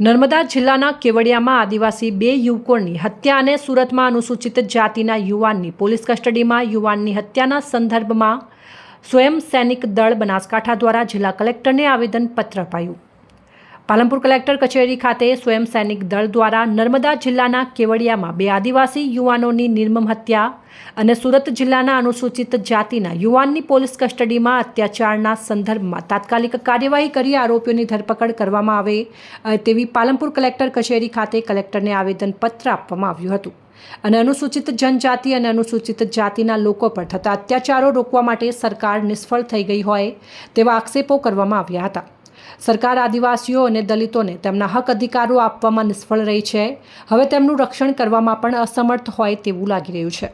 નર્મદા જિલ્લાના કેવડિયામાં આદિવાસી બે યુવકોની હત્યા અને સુરતમાં અનુસૂચિત જાતિના યુવાનની પોલીસ કસ્ટડીમાં યુવાનની હત્યાના સંદર્ભમાં સ્વયં સૈનિક દળ બનાસકાંઠા દ્વારા જિલ્લા કલેક્ટરને આવેદનપત્ર અપાયું. પાલનપુર કલેક્ટર કચેરી ખાતે સ્વયં સૈનિક દળ દ્વારા નર્મદા જિલ્લાના કેવડિયામાં બે આદિવાસી યુવાનોની નિર્મમ હત્યા અને સુરત જિલ્લાના અનુસૂચિત જાતિના યુવાનની પોલીસ કસ્ટડીમાં અત્યાચારના સંદર્ભમાં તાત્કાલિક કાર્યવાહી કરી આરોપીઓની ધરપકડ કરવામાં આવે તેવી પાલનપુર કલેક્ટર કચેરી ખાતે કલેક્ટરને આવેદનપત્ર આપવામાં આવ્યું હતું. અને અનુસૂચિત જનજાતિ અને અનુસૂચિત જાતિના લોકો પર થતા અત્યાચારો રોકવા માટે સરકાર નિષ્ફળ થઈ ગઈ હોય તેવા આક્ષેપો કરવામાં આવ્યા હતા. સરકાર આદિવાસીઓ અને દલિતોને તેમના હક અધિકારો આપવામાં નિષ્ફળ રહી છે. હવે તેમનું રક્ષણ કરવામાં પણ અસમર્થ હોય તેવું લાગી રહ્યું છે.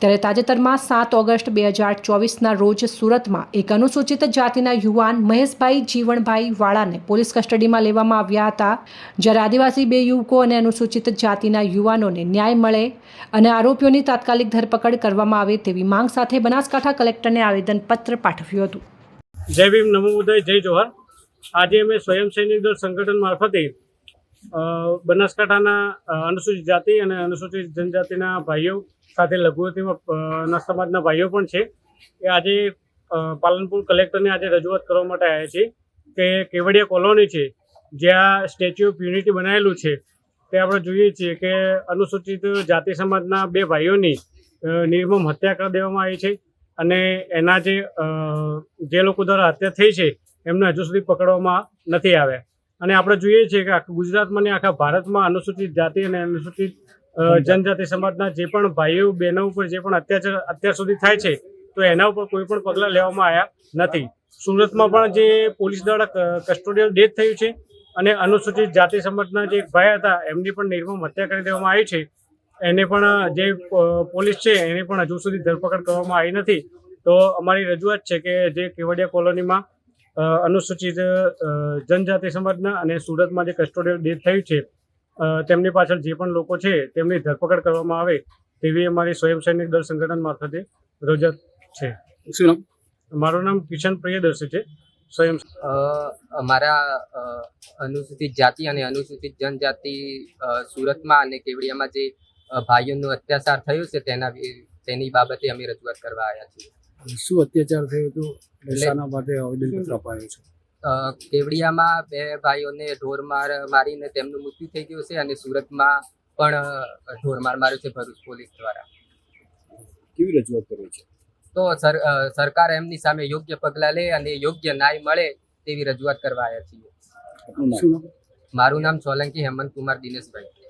ત્યારે તાજેતરમાં સાત ઓગસ્ટ બે હજાર ચોવીસના રોજ સુરતમાં એક અનુસૂચિત જાતિના યુવાન મહેશભાઈ જીવણભાઈ વાળાને પોલીસ કસ્ટડીમાં લેવામાં આવ્યા હતા. જ્યારે આદિવાસી બે યુવકો અને અનુસૂચિત જાતિના યુવાનોને ન્યાય મળે અને આરોપીઓની તાત્કાલિક ધરપકડ કરવામાં આવે તેવી માંગ સાથે બનાસકાંઠા કલેક્ટરને આવેદનપત્ર પાઠવ્યું હતું. જય ભીમ, નમો ઉદય, જય જોહર. આજે અમે સ્વયં સૈનિક દળ સંગઠન મારફતે બનાસકાંઠાના અનુસૂચિત જાતિ અને અનુસૂચિત જનજાતિના ભાઈઓ સાથે લઘુમતીમાં સમાજના ભાઈઓ પણ છે. એ આજે પાલનપુર કલેક્ટરને આજે રજૂઆત કરવા માટે આવ્યા છે કે કેવડિયા કોલોની છે, જ્યાં સ્ટેચ્યુ ઓફ યુનિટી બનાવેલું છે, તે આપણે જોઈએ છીએ કે અનુસૂચિત જાતિ સમાજના બે ભાઈઓની નિર્મમ હત્યા કરી દેવામાં આવી છે અને એના જે જે લોકો દ્વારા હત્યા થઈ છે એમને હજુ સુધી પકડવામાં નથી આવ્યા અને આપણે જોઈએ છીએ કે આખા ગુજરાતમાં ને આખા ભારતમાં અનુસૂચિત જાતિ અને અનુસૂચિત જનજાતિ સમાજના જે પણ ભાઈઓ બહેનો ઉપર જે પણ અત્યાચાર અત્યાર સુધી થાય છે તો એના ઉપર કોઈ પણ પગલાં લેવામાં આવ્યા નથી. સુરતમાં પણ જે પોલીસ દ્વારા કસ્ટોડિયલ ડેથ થયું છે અને અનુસૂચિત જાતિ સમાજના જે ભાઈ હતા એમની પણ નિર્મમ હત્યા કરી દેવામાં આવી છે. એને પણ જે પોલીસ છે એની પણ હજુ સુધી ધરપકડ કરવામાં આવી નથી. તો અમારી રજૂઆત છે કે જે કેવડિયા કોલોનીમાં અનુસૂચિત જનજાતિ સમાજના અને સુરતમાં જે કસ્ટોડિયલ ડેથ થયું છે તેમની પાછળ જે પણ લોકો છે તેમની ધરપકડ કરવામાં આવે તેવી અમારી સ્વયંસૈનિક દળ સંગઠન મારફતે રજૂઆત છે. શું નામ? મારું નામ કિશન પ્રિયદર્શી છે. સ્વયં અ, અમારા અનુસૂચિત જાતિ અને અનુસૂચિત જનજાતિ સુરતમાં અને કેવડિયામાં જે ભાઈઓનો અત્યાચાર થયો છે તેના તેની બાબતે અમે રજૂઆત કરવા આવ્યા છીએ. શું અત્યાચાર થયો હતો શાના માટે આવેદનપત્ર અપાયો છે. કેવડિયામાં બે ભાઈઓને ઢોરમાર મારીને તેમનું મૃત્યુ થઈ ગયું છે અને સુરતમાં પણ ઢોરમાર માર્યો છે ભરૂચ પોલીસ દ્વારા. કેવી રજૂઆત કરી છે? તો સર સરકાર એમની સામે યોગ્ય પગલાં લે અને યોગ્ય ન્યાય મળે તેવી રજૂઆત કરવા આવ્યા છીએ. મારું નામ સોલંકી હેમંત કુમાર દિનેશભાઈ.